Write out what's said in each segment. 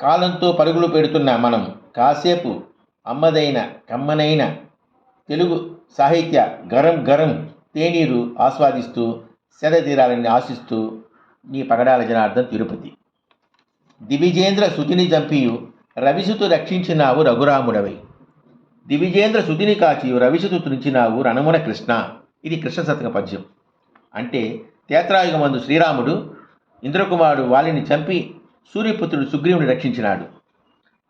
కాలంతో పరుగులు పెడుతున్న మనం కాసేపు అమ్మదైన కమ్మనైన తెలుగు సాహిత్య గరం గరం తేనీరు ఆస్వాదిస్తూ సెద తీరాలని ఆశిస్తూ నీ పగడాల జనార్దన్ తిరుపతి. దివిజేంద్ర సుతిని చంపియు రవిసుతు రక్షించినావు రఘురాముడవై. దివిజేంద్ర సుతిని కాచియు రవిసుతు తుంచినావు రణమున కృష్ణ. ఇది కృష్ణ శతక పద్యం. అంటే తేత్రాయుగమందు శ్రీరాముడు ఇంద్రకుమారుడు వాలిని చంపి సూర్యపుత్రుడు సుగ్రీవుని రక్షించినాడు.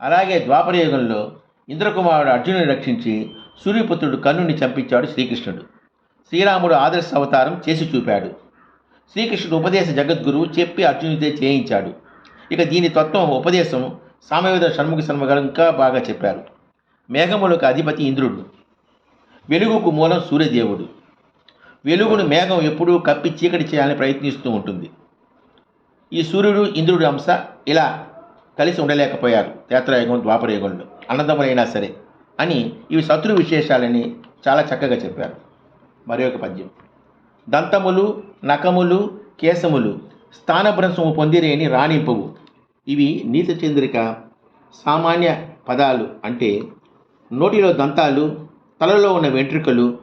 అలాగే ద్వాపరయుగంలో ఇంద్రకుమారుడు అర్జునుని రక్షించి సూర్యపుత్రుడు కర్ణుని చంపించాడు శ్రీకృష్ణుడు. శ్రీరాముడు ఆదర్శ అవతారం చేసి చూపాడు. శ్రీకృష్ణుడు ఉపదేశ జగద్గురువు చెప్పి అర్జునుడితే చేయించాడు. ఇక దీని తత్వం ఉపదేశం సామవేద షణ్ముఖ శర్మ గారు ఇంకా బాగా చెప్పారు. మేఘములకు అధిపతి ఇంద్రుడు. వెలుగుకు మూలం సూర్యదేవుడు. వెలుగును మేఘం ఎప్పుడూ కప్పి చీకటి చేయాలని ప్రయత్నిస్తూ ఉంటుంది. ఈ సూర్యుడు ఇంద్రుడి అంశ ఇలా కలిసి ఉండలేకపోయారు. తేత్రయుగం ద్వాపరయుగంలో. అన్నదమ్ములైనా సరే అని ఇవి శత్రు విశేషాలని చాలా చక్కగా చెప్పారు. మరి ఒక పద్యం. దంతములు నకములు కేశములు స్థానభ్రంశము పొందిరేని రాణింపువు. ఇవి నీత చంద్రిక సామాన్య పదాలు అంటే నోటిలో దంతాలు తలలో ఉన్న వెంట్రుకలు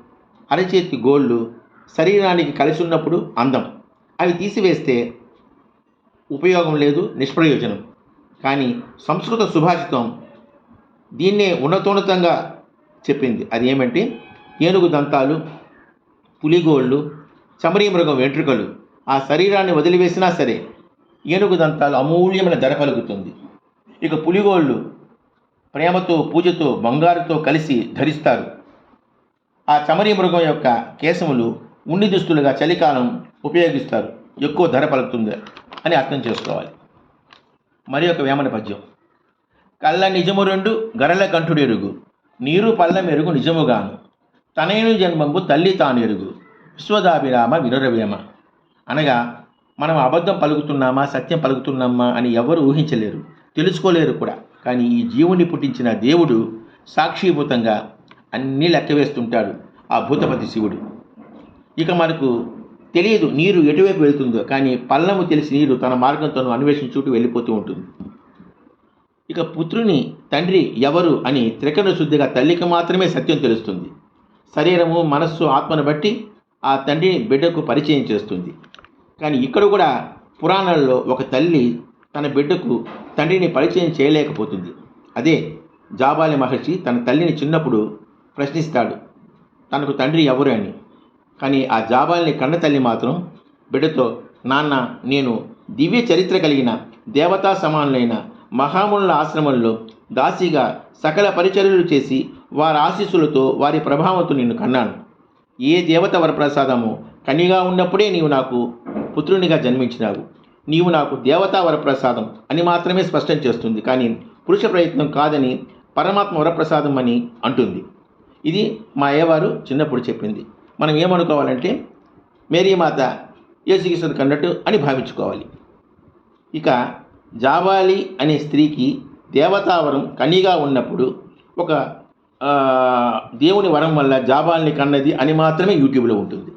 అరచేతి గోళ్ళు శరీరానికి కలిసి ఉన్నప్పుడు అందం. అవి తీసివేస్తే ఉపయోగం లేదు నిష్ప్రయోజనం. కానీ సంస్కృత సుభాషితం దీన్నే ఉన్నతోన్నతంగా చెప్పింది. అది ఏమంటే ఏనుగు దంతాలు పులిగోళ్ళు చమరీ మృగం వెంట్రుకలు ఆ శరీరాన్ని వదిలివేసినా సరే ఏనుగు దంతాలు అమూల్యమైన ధర కలుగుతుంది. ఇక పులిగోళ్ళు ప్రేమతో పూజతో బంగారుతో కలిసి ధరిస్తారు. ఆ చమరీ మృగం యొక్క కేశములు ఉన్ని దుస్తులుగా చలికాలం ఉపయోగిస్తారు. ఎక్కువ ధర పలుకుతుంది. అని అర్థం చేసుకోవాలి. మరి ఒక వేమన పద్యం. కళ్ళ నిజము రెండు గరల కంఠుడు ఎరుగు. నీరు పళ్ళ మెరుగు నిజముగాను. తనయుని జన్మంబు తల్లి తాను ఎరుగు. విశ్వదాభిరామ వినురవేమ అనగా మనం అబద్ధం పలుకుతున్నామా సత్యం పలుకుతున్నామా అని ఎవరు ఊహించలేరు. తెలుసుకోలేరు కూడా. కానీ ఈ జీవుని పుట్టించిన దేవుడు సాక్షిభూతంగా అన్నీ లెక్క వేస్తుంటాడు ఆ భూతపతి శివుడు. ఇక మనకు తెలియదు నీరు ఎటువైపు వెళ్తుందో. కానీ పల్లము తెలిసి నీరు తన మార్గంతో అన్వేషించుటూ వెళ్ళిపోతూ ఉంటుంది. ఇక పుత్రుని తండ్రి ఎవరు అని త్రికరణ శుద్ధిగా తల్లికి మాత్రమే సత్యం తెలుస్తుంది. శరీరము మనస్సు ఆత్మను బట్టి ఆ తండ్రిని బిడ్డకు పరిచయం చేస్తుంది. కానీ ఇక్కడ కూడా పురాణాల్లో ఒక తల్లి తన బిడ్డకు తండ్రిని పరిచయం చేయలేకపోతుంది. అదే జాబాలి మహర్షి తన తల్లిని చిన్నప్పుడు ప్రశ్నిస్తాడు తనకు తండ్రి ఎవరు? అని. కానీ ఆ జాబాలిని కన్న తల్లి మాత్రం బిడ్డతో నాన్న నేను దివ్య చరిత్ర కలిగిన దేవతా సమానులైన మహామునుల ఆశ్రమంలో దాసిగా సకల పరిచర్యలు చేసి వారి ఆశీస్సులతో వారి ప్రభావంతో నిన్ను కన్నాను. ఏ దేవత వరప్రసాదము కనిగా ఉన్నప్పుడే నీవు నాకు పుత్రునిగా జన్మించినావు. నీవు నాకు దేవతా వరప్రసాదం అని మాత్రమే స్పష్టం చేస్తుంది. కానీ పురుష ప్రయత్నం కాదని పరమాత్మ వరప్రసాదం అని అంటుంది. ఇది మా అయ్యవారు చిన్నప్పుడు చెప్పింది. మనం ఏమనుకోవాలంటే మేరీమాత యేసుకృష్ణుడు కన్నట్టు అని భావించుకోవాలి. ఇక జావాలి అనే స్త్రీకి దేవతావరం కనిగా ఉన్నప్పుడు ఒక దేవుని వరం వల్ల జాబాల్ని కన్నది అని మాత్రమే యూట్యూబ్లో ఉంటుంది.